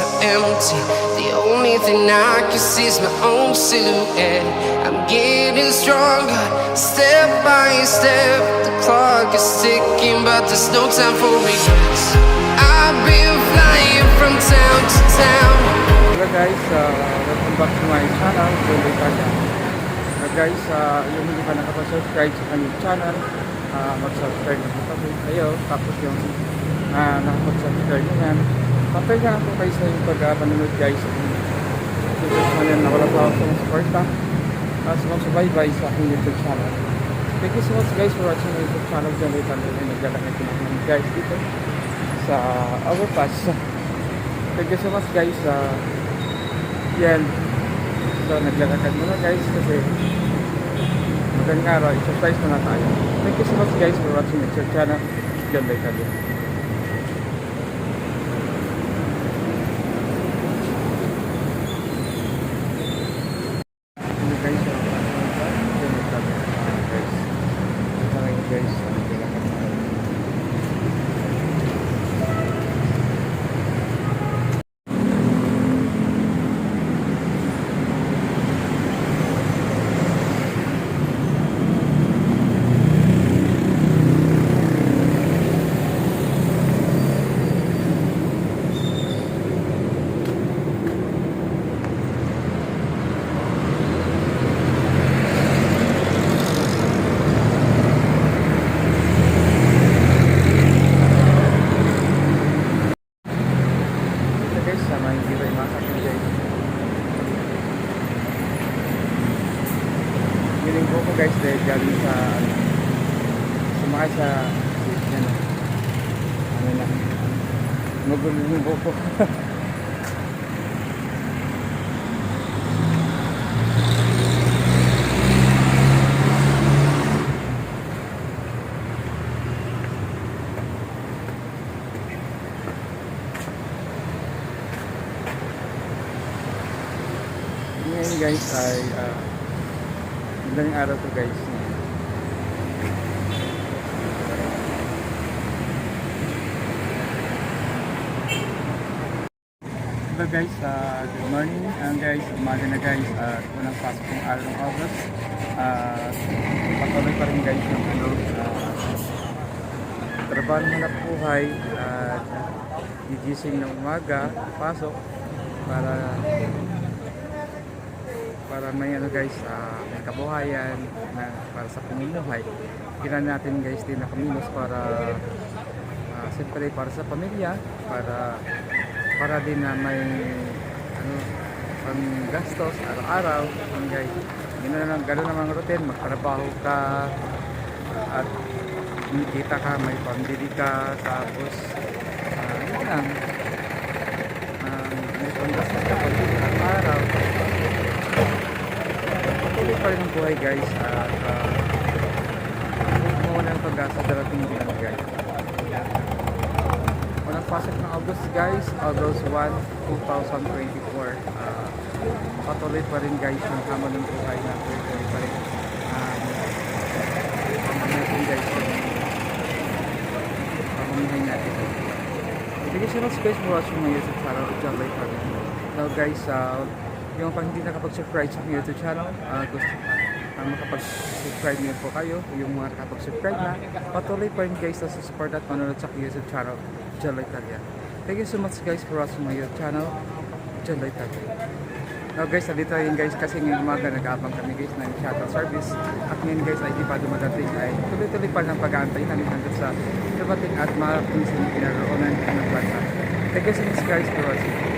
are empty. The only thing I can see is my own silhouette. I'm getting stronger, step by step. The clock is ticking, but there's no time for regrets. I've been flying from town to town. Hello guys, uh, welcome back to my channel, Jolie Kanya. Uh, guys, uh, yung hindi pa nakapag-subscribe sa kanyang channel, uh, mag-subscribe na po kayo. Tapos yung uh, nakapag-subscribe nyo yan, papay ka na po kayo sa yung pag-panonood guys. Sa YouTube channel na wala pa ako sa suporta. Uh, sumasubaybay sa aking YouTube channel. Thank you so much guys for watching my YouTube channel, Jolie Kanya. Naglalakad ko naman guys dito sa overpass. Thank you so much guys. Uh, yan. So, naglalakad muna guys kasi magandang araw. Exercise muna tayo. Thank you so much guys for watching my channel. John Day Kali. Ano guys, uh, John Day Kali. Guys. Ito ngayon guys. Naglalakad tayo. Ito guys, sama yung gilay masak nyo guys. Feeling ko ko guys dahil galing sa ano, sumakay sa ano, ano na, magulo yung buko. Ngayon guys ay uh, madaling araw to guys. Hello guys, uh, good morning. And guys, umaga na guys. Uh, unang pasok ng araw ng August. Uh, patuloy pa rin guys ng ano, uh, trabaho ng hanap buhay at gigising ng umaga, pasok para para may ano guys, ah, may kabuhayan na para sa pamumuhay. Kailangan natin guys din nakamilos para uh, siyempre para sa pamilya, para para din na may ano pang gastos araw-araw ang guys. Ganun na lang, ganun naman routine, magtrabaho ka at kita ka, may pambili ka, tapos uh, yun lang. Ah, may panggastos ka pag araw patuloy pa rin ang buhay guys at uh, huwag mo ng pag-asa darating din ang guys. Unang pasok ng August guys. August 1, 2024 uh, patuloy pa rin guys ang hamon ng buhay na patuloy pa rin um, ang natin guys pamumuhay natin. Thank you so much guys for watching my YouTube channel John Light Now guys, uh, yung pang hindi nakapag-subscribe sa YouTube channel, uh, gusto uh, makapag-subscribe niyo po kayo, yung mga nakapag-subscribe na, patuloy pa rin guys na support at manonood sa YouTube channel, John Italia. Thank you so much guys for watching my YouTube channel, John Italia. Now guys, nandito rin guys kasi ngayong umaga nag-aabang kami guys ng shuttle service at ngayon guys ay di pa dumadating ay tuloy-tuloy pa ng pag-aantay namin hanggang sa dumating at marating sa pinaroonan ng bansa. Thank you so much guys for watching.